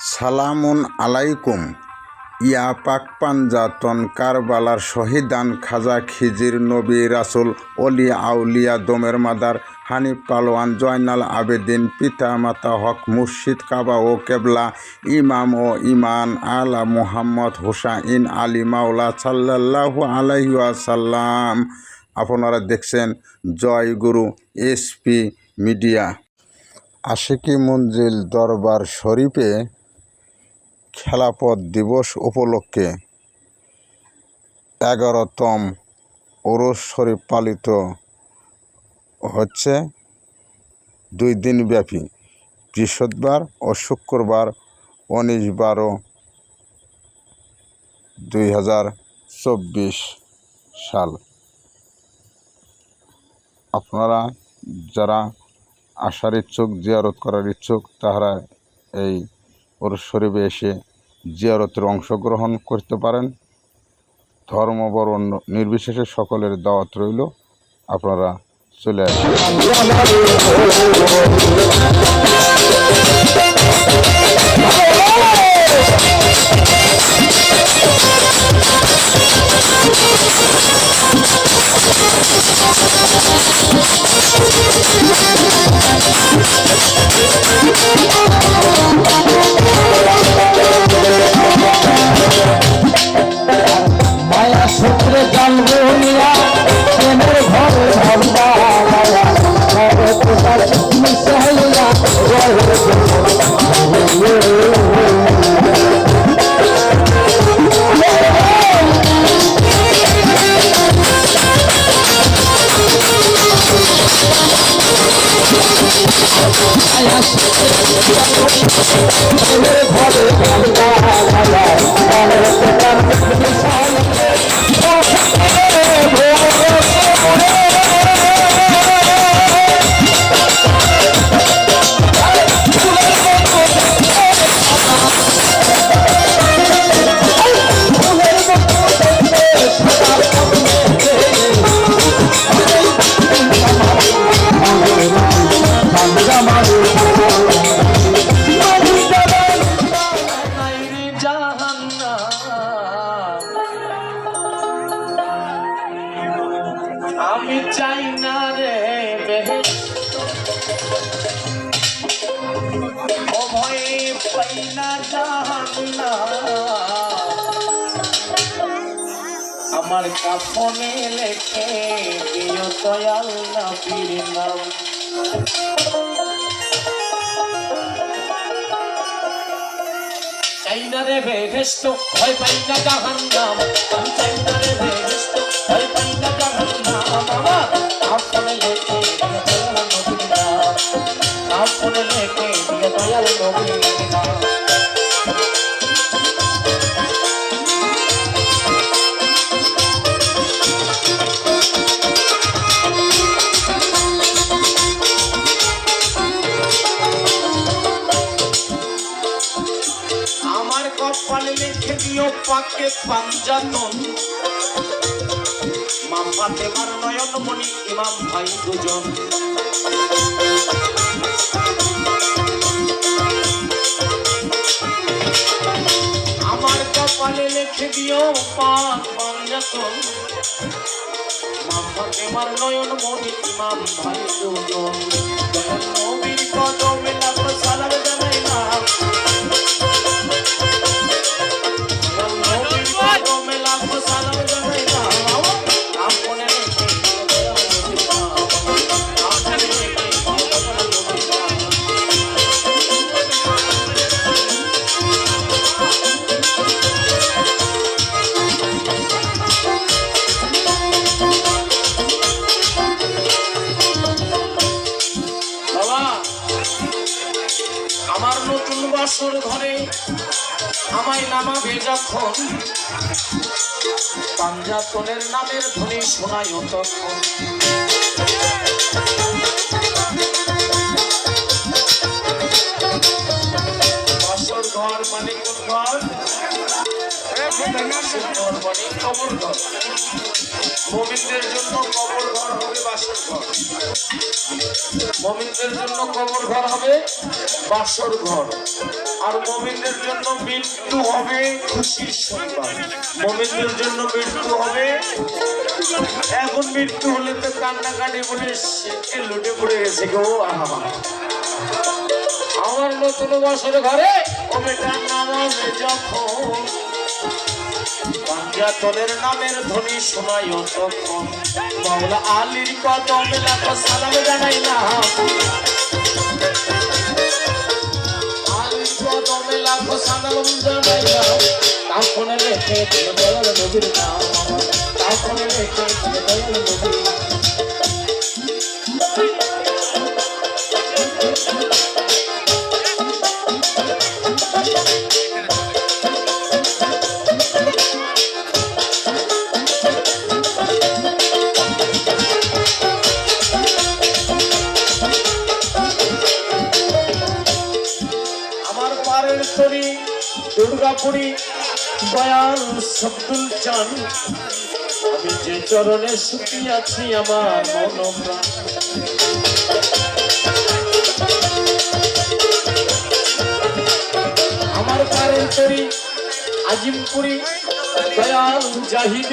সালামুন আলাইকুম। ইয়া পাক পাঞ্জাতন কারবালার শহীদান খাজা খিজির নবী রাসুল অলি আউলিয়া দমের মাদার হানিফ পালোয়ান জয়নাল আবেদিন পিতা মাতা হক মুর্শিদ কাবা ও কেবলা ইমাম ও ইমান আলা মুহাম্মদ হুসাইন আলী মাওলা সাল্লাল্লাহু আলাইহি ওয়াসাল্লাম। আপনারা দেখছেন জয় গুরু এসপি মিডিয়া। আশিকি মঞ্জিল দরবার শরীফে খেলাপথ দিবস উপলক্ষে এগারোতম ওরস শরীফ পালিত হচ্ছে দুই দিনব্যাপী, বৃহস্পতিবার ও শুক্রবার উনিশ বারো দুই হাজার চব্বিশ সাল। আপনারা যারা আসার ইচ্ছুক, জিয়ারত করার ইচ্ছুক, তাহারা এই ওরস শরীফে এসে জিয়ারতের অংশগ্রহণ করতে পারেন। ধর্ম বর্ণ নির্বিশেষে সকলের দাওয়াত রইল। আপনারা চলে আসেন। সূত্রে জানব নিয়া প্রেমের ঘরে ভাবনা মায়া ঘরে তোমার মিশাইয়া ঘরে আমি চাই না রে। ও ভয়ে পাই। আমার কাফনে লেখে দিও দয়াল নাম না রে বেহেস্ত ভয় পাই না জাহান্নাম আমি চাই না রে বেহেস্ত ভয় পাই না জাহান্নাম আপনে দিয়ে দিও পাকে পাঞ্জাতন। মাম্মাতে মার নয়ন মণি, ইমাম ভাই দুজন। আমার কপালে লিখে দিও পাক পাঞ্জাতন। মাম্মাতে মার নয়ন মণি, ইমাম ভাই দুজন। বছর ঘরে আমায় নামাবে যখন। পাঞ্জাতনের নামের ধ্বনি শোনায় তখন। ঘর মানে কোন ঘর? ঘর মমিনদের জন্য কবর ঘর হবে বাসর ঘর। মমিনদের জন্য কবর ঘর হবে বাসর ঘর। আর মমিনদের জন্য মৃত্যু হবে খুশির সংবাদ। মমিনদের জন্য মৃত্যু হবে, এখন মৃত্যু হলে তো কান্নাকাটি বলে সে লুটে পড়ে গেছে গো, আহা আমার নতুন বছর ঘরে, ও বেটা নামাবে যখন পাঞ্জাতনের নামের ধ্বনি শোনায় তখন মাওলা আলীর কদম লাখো সালাম জানাই না। আলীর কদমে লাখো সালাম জানাই না। তারপরে লেখে দিল দয়াল নাম। তারপরে লেখে দিল দয়াল নবীর তরি দুর্গাপুরি দয়াল শব্দুল চান আমি যে চরণে আছি আমার মনোমরা আমার কারেন্টরি আজিমপুরি দয়াল জাহিদ